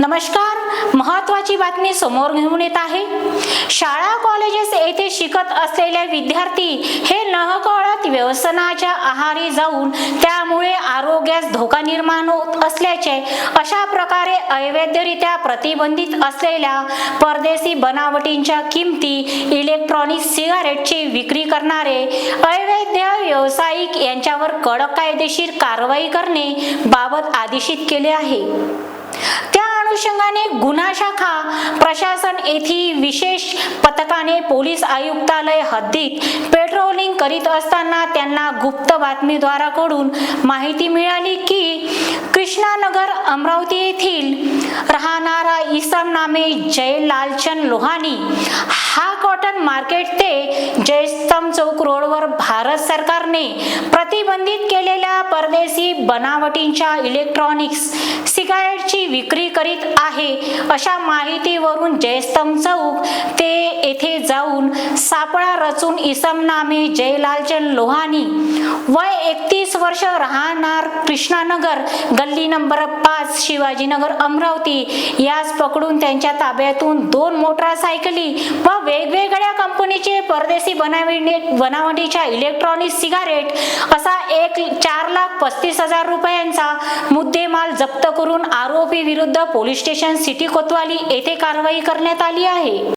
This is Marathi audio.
नमस्कार महत्वाची बातमी समोर घेऊन येत आहे. शाळा कॉलेजेस येथे शिकत असलेले विद्यार्थी हे नकळत व्यसनाच्या आहारी जाऊन त्यामुळे आरोग्यास धोका निर्माण होत असल्याचे अशा प्रकारे अवैधरित्या प्रतिबंधित असलेल्या परदेशी बनावटींच्या किमती इलेक्ट्रॉनिक सिगारेटची विक्री करणारे अवैध व्यावसायिक यांच्यावर कडक कायदेशीर कारवाई करणे बाबत आदेशित केले आहे. अनुषंगाने गुन्हा शाखा प्रशासन येथील विशेष पथकाने पोलीस आयुक्तालय हद्दीत पेट्रोलिंग करीत असताना त्यांना गुप्त बातमीद्वाराकडून माहिती मिळाली की कृष्णानगर अमरावती येथील राहणारा इसम नामे जय लालचंद लोहानी हा कॉटन मार्केट ते जयस्तंभ चौक रोडवर भारत सरकारने प्रतिबंधित केलेल्या परदेशी बनावटींच्या इलेक्ट्रॉनिक्स सिगारेटची विक्री करीत आहे. अशा माहितीवरून जयस्तंभ चौक ते येथे जाऊन सापळा रचून इसम नामे जयलालचंद लोहानी वय एकतीस वर्ष राहणार कृष्णानगर गल्ली नंबर पाच शिवाजीनगर अमरावती. यास पकडून त्यांच्या ताब्यातून दोन मोटारसायकली व वेगवेगळ्या कंपनीचे परदेशी बनावटी बनावटीच्या इलेक्ट्रॉनिक सिगारेट असा एक चार लाख पस्तीस हजार रुपयांचा मुद्देमाल जप्त करून आरोपी विरुद्ध पोलीस स्टेशन सिटी कोतवाली येथे कारवाई करण्यात आली आहे.